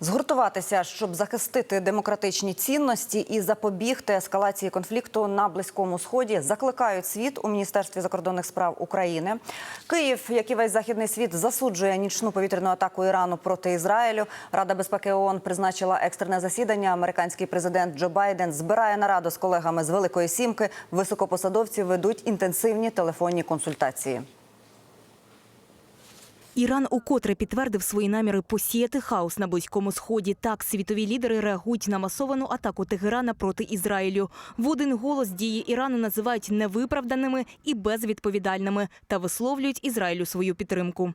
Згуртуватися, щоб захистити демократичні цінності і запобігти ескалації конфлікту на близькому сході, закликають світ у міністерстві закордонних справ України. Київ, як і весь західний світ, засуджує нічну повітряну атаку Ірану проти Ізраїлю. Рада безпеки ООН призначила екстрене засідання. Американський президент Джо Байден збирає нараду з колегами з Великої Сімки. Високопосадовці ведуть інтенсивні телефонні консультації. Іран укотре підтвердив свої наміри посіяти хаос на близькому сході. Так світові лідери реагують на масовану атаку Тегерана проти Ізраїлю. В один голос дії Ірану називають невиправданими і безвідповідальними та висловлюють Ізраїлю свою підтримку.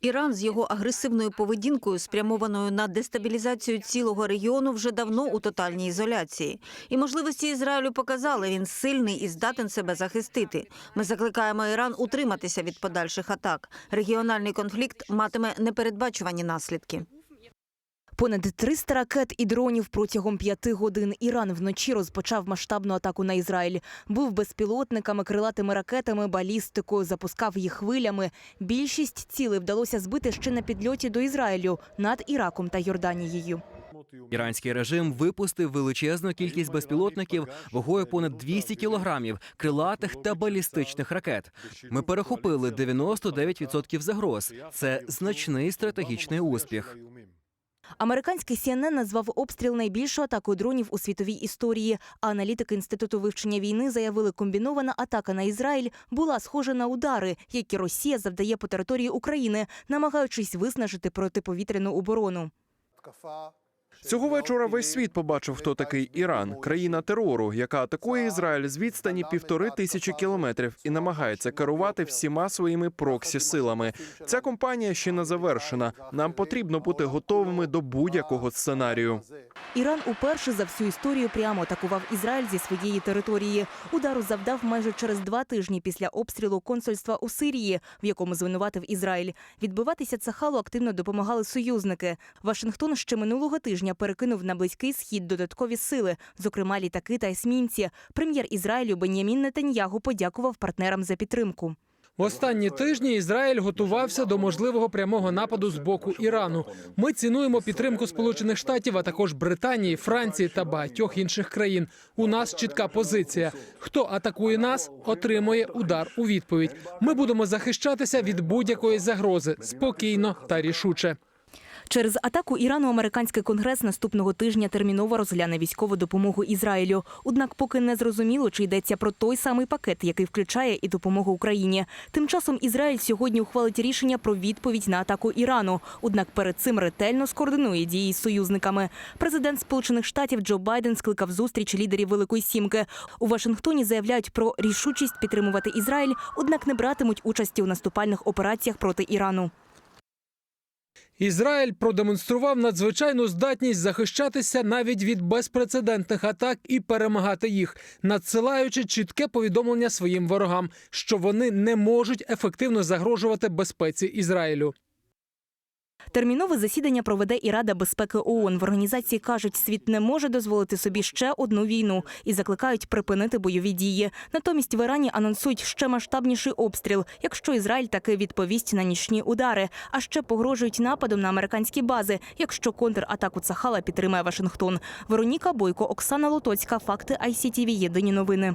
Іран з його агресивною поведінкою, спрямованою на дестабілізацію цілого регіону, вже давно у тотальній ізоляції. І можливості Ізраїлю показали, він сильний і здатен себе захистити. Ми закликаємо Іран утриматися від подальших атак. Регіональний конфлікт матиме непередбачувані наслідки. Понад 300 ракет і дронів протягом п'яти годин. Іран вночі розпочав масштабну атаку на Ізраїль. Був безпілотниками, крилатими ракетами, балістикою, запускав їх хвилями. Більшість цілей вдалося збити ще на підльоті до Ізраїлю над Іраком та Йорданією. Іранський режим випустив величезну кількість безпілотників вагою понад 200 кілограмів, крилатих та балістичних ракет. Ми перехопили 99% загроз. Це значний стратегічний успіх. Американський CNN назвав обстріл найбільшою атакою дронів у світовій історії. А аналітики інституту вивчення війни заявили, комбінована атака на Ізраїль була схожа на удари, які Росія завдає по території України, намагаючись виснажити протиповітряну оборону. Цього вечора весь світ побачив, хто такий Іран, країна терору, яка атакує Ізраїль з відстані півтори тисячі кілометрів і намагається керувати всіма своїми проксі силами. Ця компанія ще не завершена. Нам потрібно бути готовими до будь-якого сценарію. Іран уперше за всю історію прямо атакував Ізраїль зі своєї території. Удару завдав майже через два тижні після обстрілу консульства у Сирії, в якому звинуватив Ізраїль. Відбиватися Цахалу активно допомагали союзники. Вашингтон ще минулого тижня перекинув на близький схід додаткові сили, зокрема літаки та есмінці. Прем'єр Ізраїлю Бен'ямін Нетаньягу подякував партнерам за підтримку. В останні тижні Ізраїль готувався до можливого прямого нападу з боку Ірану. Ми цінуємо підтримку Сполучених Штатів, а також Британії, Франції та багатьох інших країн. У нас чітка позиція. Хто атакує нас, отримує удар у відповідь. Ми будемо захищатися від будь-якої загрози спокійно та рішуче. Через атаку Ірану американський конгрес наступного тижня терміново розгляне військову допомогу Ізраїлю. Однак, поки не зрозуміло, чи йдеться про той самий пакет, який включає і допомогу Україні. Тим часом Ізраїль сьогодні ухвалить рішення про відповідь на атаку Ірану. Однак перед цим ретельно скоординує дії з союзниками. Президент Сполучених Штатів Джо Байден скликав зустріч лідерів Великої Сімки. У Вашингтоні заявляють про рішучість підтримувати Ізраїль, однак не братимуть участі у наступальних операціях проти Ірану. Ізраїль продемонстрував надзвичайну здатність захищатися навіть від безпрецедентних атак і перемагати їх, надсилаючи чітке повідомлення своїм ворогам, що вони не можуть ефективно загрожувати безпеці Ізраїлю. Термінове засідання проведе і Рада безпеки ООН. В організації кажуть, світ не може дозволити собі ще одну війну і закликають припинити бойові дії. Натомість в Ірані анонсують ще масштабніший обстріл, якщо Ізраїль таки відповість на нічні удари. А ще погрожують нападом на американські бази, якщо контратаку Цахала підтримає Вашингтон. Вероніка Бойко, Оксана Лотоцька. Факти ICTV. Єдині новини.